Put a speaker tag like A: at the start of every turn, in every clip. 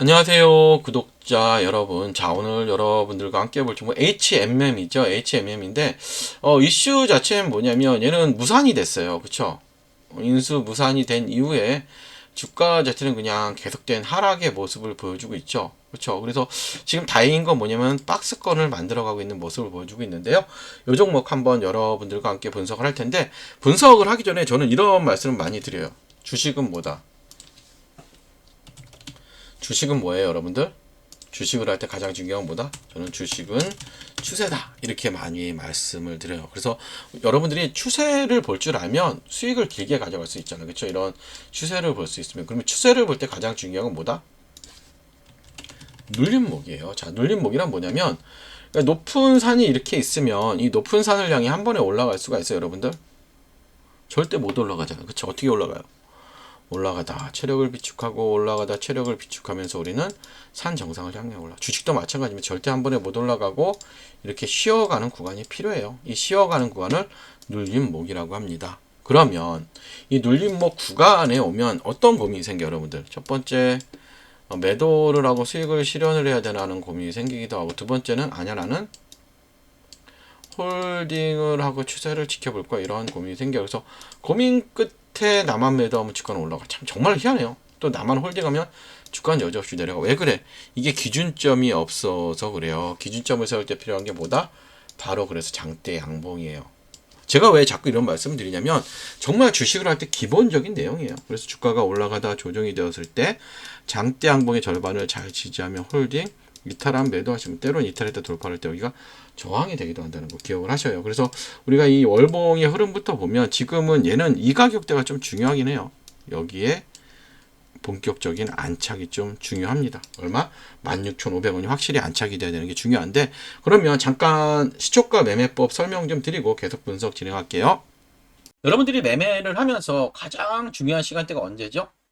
A: 안녕하세요 구독자 여러분. 자 오늘 여러분들과 함께 볼 종목 HMM이죠. HMM인데 어, 이슈 자체는 뭐냐면 얘는 무산이 됐어요. 그쵸? 인수 무산이 된 이후에 주가 자체는 그냥 계속된 하락의 모습을 보여주고 있죠. 그렇죠 그래서 지금 다행인 건 뭐냐면 박스권을 만들어가고 있는 모습을 보여주고 있는데요. 요 종목 한번 여러분들과 함께 분석을 할 텐데 분석을 하기 전에 저는 이런 말씀을 많이 드려요. 주식은 뭐다 주식은 뭐예요, 여러분들? 주식을 할 때 가장 중요한 건 뭐다? 저는 주식은 추세다. 이렇게 많이 말씀을 드려요. 그래서 여러분들이 추세를 볼 줄 알면 수익을 길게 가져갈 수 있잖아요. 그렇죠? 이런 추세를 볼 수 있으면 그러면 추세를 볼 때 가장 중요한 건 뭐다? 눌림목이에요. 자, 눌림목이란 뭐냐면 그러니까 높은 산이 이렇게 있으면 이 높은 산을 향해 한 번에 올라갈 수가 있어요, 여러분들. 절대 못 올라가잖아요. 그렇죠? 어떻게 올라가요? 올라가다 체력을 비축하고 올라가다 체력을 비축하면서 우리는 산 정상을 향해 올라. 주식도 마찬가지입니다. 절대 한 번에 못 올라가고 이렇게 쉬어가는 구간이 필요해요. 이 쉬어가는 구간을 눌림목이라고 합니다. 그러면 이 눌림목 구간에 오면 어떤 고민이 생겨 여러분들? 첫 번째 어, 매도를 하고 수익을 실현을 해야 되나는 고민이 생기기도 하고 두 번째는 아니야 나는 홀딩을 하고 추세를 지켜볼 거야 이런 고민이 생겨 그래서 고민 끝 에 나만 매도하면 주가는 올라가. 참 정말 희한해요. 또 나만 홀딩 하면 주가는 여지없이 내려가. 왜 그래? 이게 기준점이 없어서 그래요. 기준점을 세울 때 필요한 게 뭐다? 바로 그래서 장대 양봉이에요. 제가 왜 자꾸 이런 말씀을 드리냐면 정말 주식을 할 때 기본적인 내용이에요. 그래서 주가가 올라가다 조정이 되었을 때 장대 양봉의 절반을 잘 지지하면 홀딩 이탈한 매도하시면 때로는 이탈했다 돌파할 때 여기가 저항이 되기도 한다는 거 기억을 하셔요. 그래서 우리가 이 월봉의 흐름부터 보면 지금은 얘는 이 가격대가 좀 중요하긴 해요. 여기에 본격적인 안착이 좀 중요합니다. 얼마? 16,500원이 확실히 안착이 돼야 되는 게 중요한데 그러면 잠깐 시초가 매매법 설명 좀 드리고 계속 분석 진행할게요. 여러분들이 매매를 하면서 가장 중요한 시간대가 언제죠?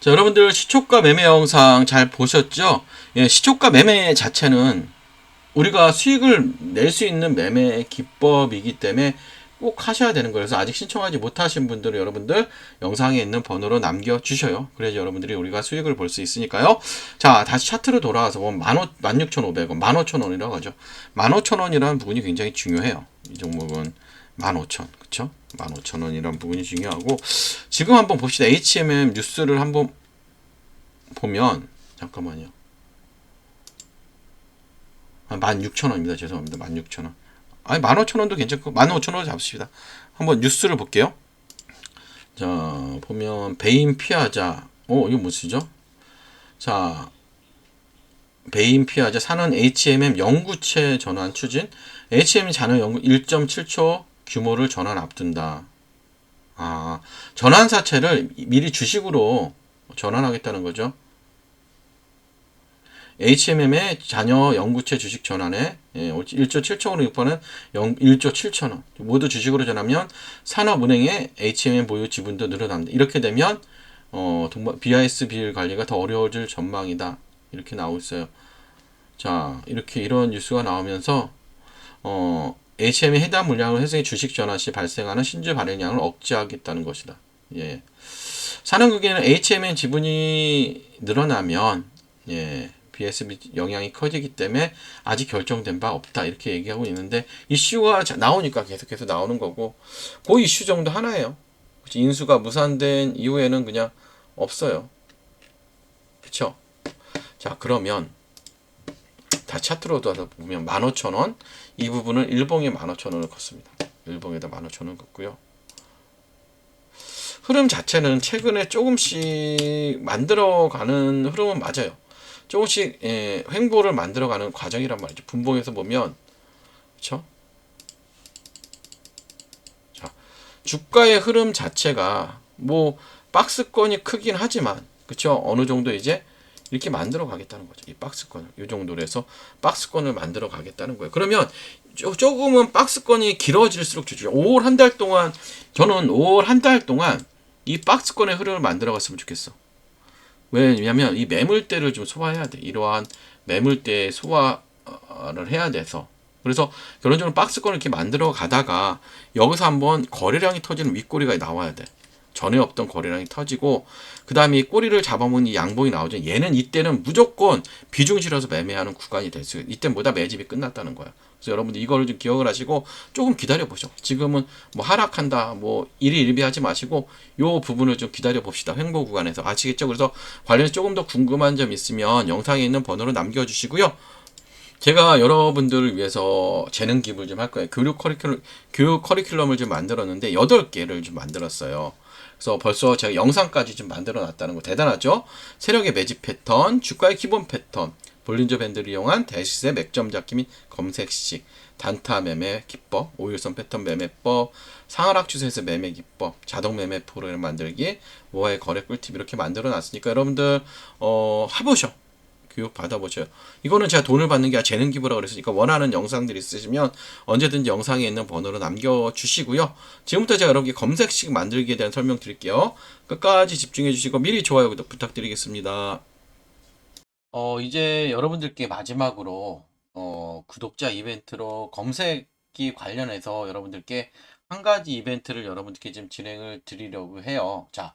A: 자, 여러분들 시초가 매매 영상 잘 보셨죠? 예, 시초가 매매 자체는 우리가 수익을 낼 수 있는 매매 기법이기 때문에 꼭 하셔야 되는 거예요. 그래서 아직 신청하지 못하신 분들은 여러분들 영상에 있는 번호로 남겨주셔요. 그래야지 여러분들이 우리가 수익을 볼 수 있으니까요. 자, 다시 차트로 돌아와서 보면 16,500원, 15,000원이라고 하죠. 15,000원이라는 부분이 굉장히 중요해요. 이 종목은 15,000, 그쵸? 15,000원이라는 부분이 중요하고 지금 한번 봅시다. HMM 뉴스를 한번 보면 잠깐만요. 아, 16,000원입니다. 죄송합니다. 16,000원. 아니 15,000원도 괜찮고 15,000원 잡습시다. 한번 뉴스를 볼게요. 자 보면 베인 피하자. 어 이거 뭐쓰죠? 자 베인 피하자 사는 HMM 영구채 전환 추진. HMM 잔여 연구 1.7초 규모를 전환 앞둔다. 아 전환 사채를 미리 주식으로 전환하겠다는 거죠. HMM의 자녀 연구체 주식 전환에 1조 7천 원을 유포하는 1조 7천 원 모두 주식으로 전하면 산업은행의 HMM 보유 지분도 늘어납니다. 이렇게 되면 어, BIS 비율 관리가 더 어려워질 전망이다. 이렇게 나오고 있어요. 자, 이렇게 이런 뉴스가 나오면서 어, HM의 해당 물량을 회사의 주식 전환 시 발생하는 신주 발행량을 억제하겠다는 것이다. 예. 산업국에는 HM의 지분이 늘어나면 예. BSB 영향이 커지기 때문에 아직 결정된 바 없다 이렇게 얘기하고 있는데 이슈가 나오니까 계속해서 나오는 거고 그 이슈 정도 하나예요. 인수가 무산된 이후에는 그냥 없어요. 그쵸? 자 그러면 다 차트로 도 보면 15,000원 이 부분은 일봉에 15,000원을 걷습니다. 일봉에다 15,000원 걷고요. 흐름 자체는 최근에 조금씩 만들어가는 흐름은 맞아요. 조금씩 예, 횡보를 만들어가는 과정이란 말이죠. 분봉에서 보면 그렇죠? 자, 주가의 흐름 자체가 뭐 박스권이 크긴 하지만 그렇죠? 어느 정도 이제 이렇게 만들어 가겠다는 거죠. 이 박스권을 이 정도로 해서 박스권을 만들어 가겠다는 거예요. 그러면 조금은 박스권이 길어질수록 좋죠. 5월 한 달 동안 저는 5월 한 달 동안 이 박스권의 흐름을 만들어 갔으면 좋겠어. 왜냐면 이 매물대를 좀 소화해야 돼. 이러한 매물대 소화를 해야 돼서. 그래서 결론적으로 박스권을 이렇게 만들어 가다가 여기서 한번 거래량이 터지는 윗꼬리가 나와야 돼. 전에 없던 거래량이 터지고 그 다음에 이 꼬리를 잡아먹는 이 양봉이 나오죠. 얘는 이때는 무조건 비중 실어서 매매하는 구간이 됐어요. 이때보다 매집이 끝났다는 거야. 그래서 여러분들 이거를 좀 기억을 하시고 조금 기다려 보죠. 지금은 뭐 하락한다, 뭐 일이 일비 하지 마시고 요 부분을 좀 기다려 봅시다. 횡보 구간에서 아시겠죠? 그래서 관련해서 조금 더 궁금한 점 있으면 영상에 있는 번호로 남겨주시고요. 제가 여러분들을 위해서 재능 기부를 좀 할 거예요. 교육 커리큘럼, 교육 커리큘럼을 좀 만들었는데 8개를 좀 만들었어요. 그래서 벌써 제가 영상까지 좀 만들어 놨다는 거 대단하죠? 세력의 매집 패턴, 주가의 기본 패턴, 볼린저 밴드를 이용한 대시세 맥점 잡기 및 검색식, 단타 매매 기법, 오일선 패턴 매매법, 상하락 추세에서 매매 기법, 자동 매매 프로그램 만들기, 모아의 거래 꿀팁 이렇게 만들어 놨으니까 여러분들 어 해보셔. 교육 받아보셔요. 이거는 제가 돈을 받는 게 아니라 재능 기부라 그랬으니까 원하는 영상들 있으시면 언제든지 영상에 있는 번호로 남겨주시고요. 지금부터 제가 여러분께 검색식 만들기에 대한 설명 드릴게요. 끝까지 집중해 주시고 미리 좋아요 구독 부탁드리겠습니다. 어 이제 여러분들께 마지막으로 어 구독자 이벤트로 검색기 관련해서 여러분들께 한 가지 이벤트를 여러분들께 좀 진행을 드리려고 해요. 자,